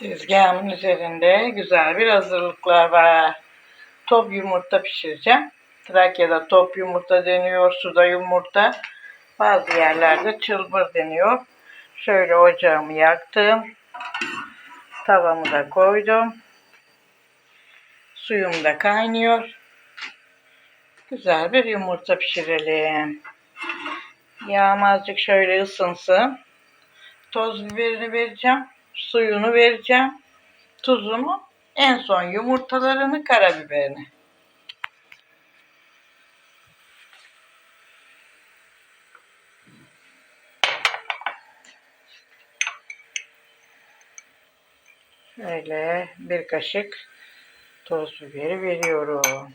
Tezgahımın üzerinde güzel bir hazırlıklar var. Top yumurta pişireceğim. Trakya'da top yumurta deniyor, suda yumurta. Bazı yerlerde çılbır deniyor. Şöyle ocağımı yaktım. Tavamı da koydum. Suyum da kaynıyor. Güzel bir yumurta pişirelim. Yağım azıcık şöyle ısınsın. Toz biberini vereceğim. Suyunu vereceğim. Tuzunu. En son yumurtalarını, karabiberini. Şöyle bir kaşık toz biberi veriyorum.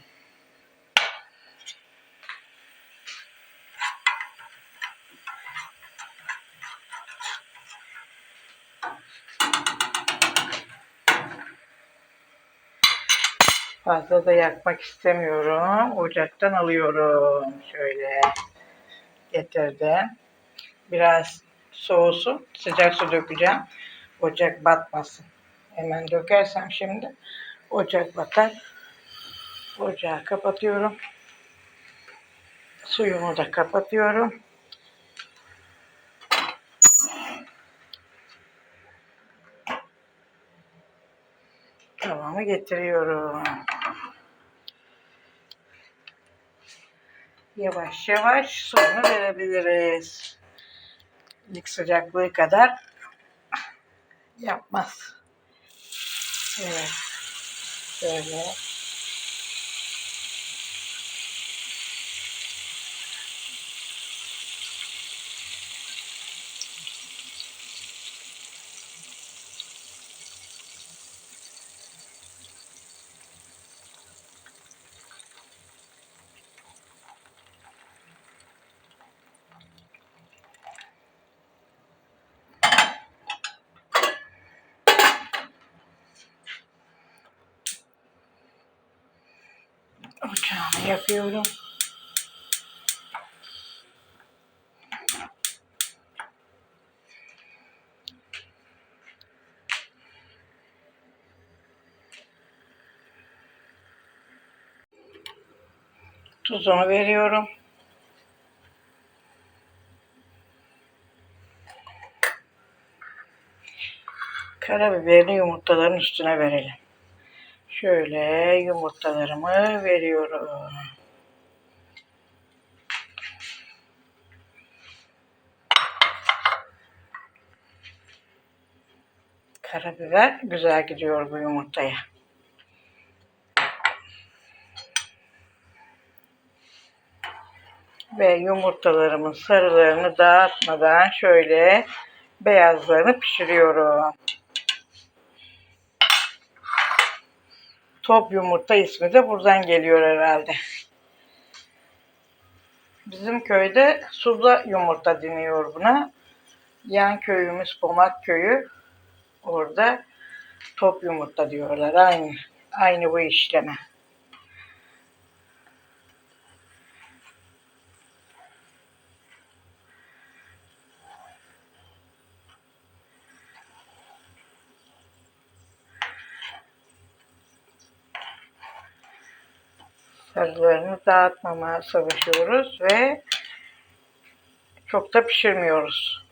Fazla da yakmak istemiyorum. Ocaktan alıyorum. Şöyle getirdim. Biraz soğusun. Sıcak su dökeceğim. Ocak batmasın. Hemen dökersem şimdi ocak batar. Ocağı kapatıyorum. Suyumu da kapatıyorum. Tavamı getiriyorum. Yavaş yavaş suyunu verebiliriz. İlk sıcaklığı kadar yapmaz. Evet. Şöyle. Ocağımı yapıyorum. Tuzunu veriyorum. Karabiberini yumurtaların üstüne verelim. Şöyle yumurtalarımı veriyorum. Karabiber güzel gidiyor bu yumurtaya. Ve yumurtalarımın sarılarını dağıtmadan şöyle beyazlarını pişiriyorum. Top yumurta ismi de buradan geliyor herhalde. Bizim köyde suda yumurta deniyor buna. Yan köyümüz Pomak köyü. Orada top yumurta diyorlar. Aynı. Aynı bu işleme. Sarılarını dağıtmamaya çalışıyoruz ve çok da pişirmiyoruz.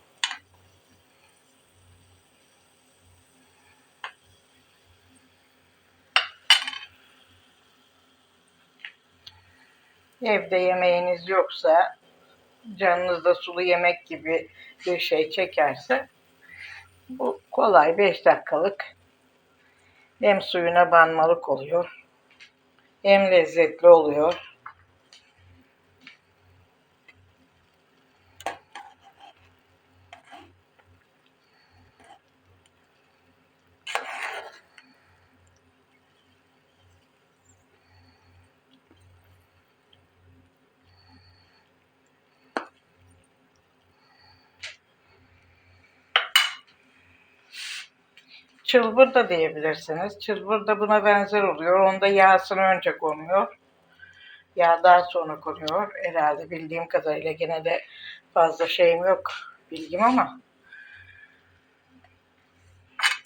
Evde yemeğiniz yoksa canınızda sulu yemek gibi bir şey çekerse bu kolay 5 dakikalık hem suyuna banmalık oluyor hem lezzetli oluyor. Çılbır da diyebilirsiniz. Çılbır da buna benzer oluyor. Onda yağsını önce konuyor. Yağ daha sonra konuyor. Herhalde bildiğim kadarıyla gene de fazla şeyim yok bilgim ama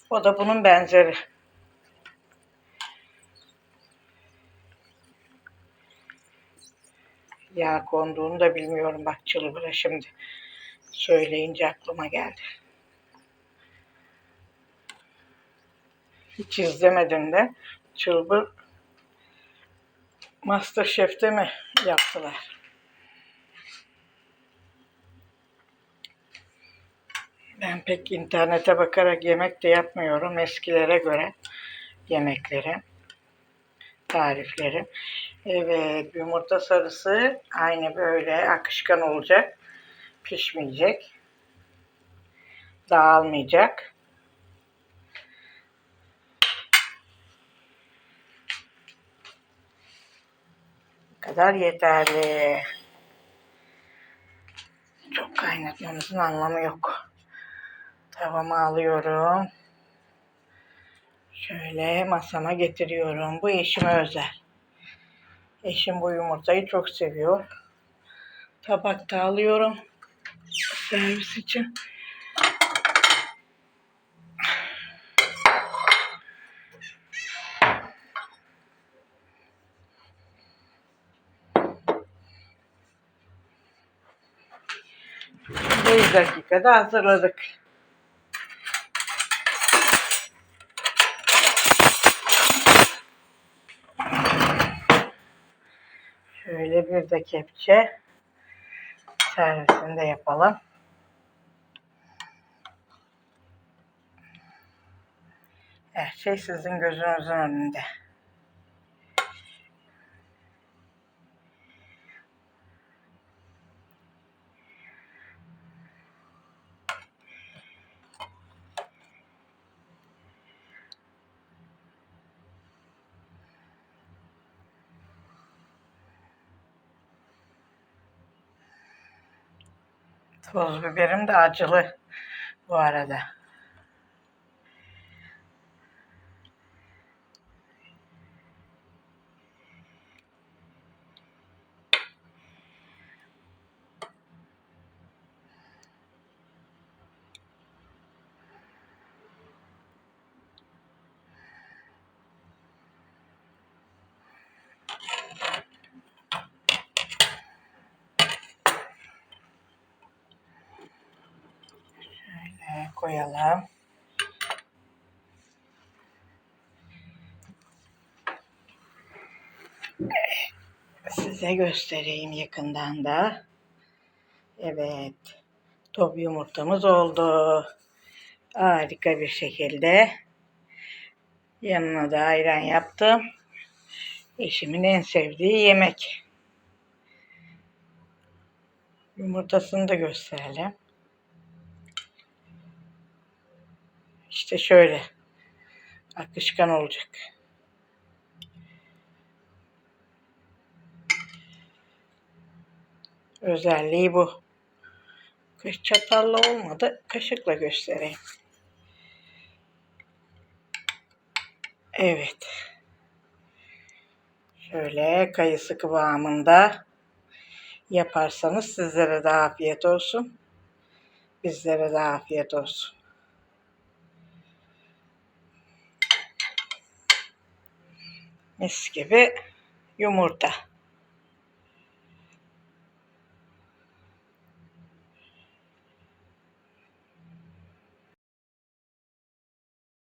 O da bunun benzeri. Yağ konduğunu da bilmiyorum bak çılbıra şimdi. Söyleyince aklıma geldi. Hiç izlemedim de. Çılbır Masterchef'te mi yaptılar? Ben pek internete bakarak yemek de yapmıyorum eskilere göre yemekleri, tarifleri. Evet, yumurta sarısı aynı böyle akışkan olacak. Pişmeyecek. Dağılmayacak. Kadar yeterli. Çok kaynatmamızın anlamı yok. Tavamı alıyorum. Şöyle masama getiriyorum. Bu eşime özel. Eşim bu yumurtayı çok seviyor. Tabakta alıyorum. Servis için. Bir dakikada hazırladık. Şöyle bir de kepçe servisini de yapalım. Her şey sizin gözünüzün önünde. Toz biberim de acılı bu arada. Şöyle koyalım. Size göstereyim yakından da. Evet. Top yumurtamız oldu. Harika bir şekilde. Yanına da ayran yaptım. Eşimin en sevdiği yemek. Yumurtasını da gösterelim. İşte şöyle. Akışkan olacak. Özelliği bu. Çatalla olmadı. Kaşıkla göstereyim. Evet. Şöyle kayısı kıvamında yaparsanız sizlere de afiyet olsun. Bizlere de afiyet olsun. Mis gibi yumurta.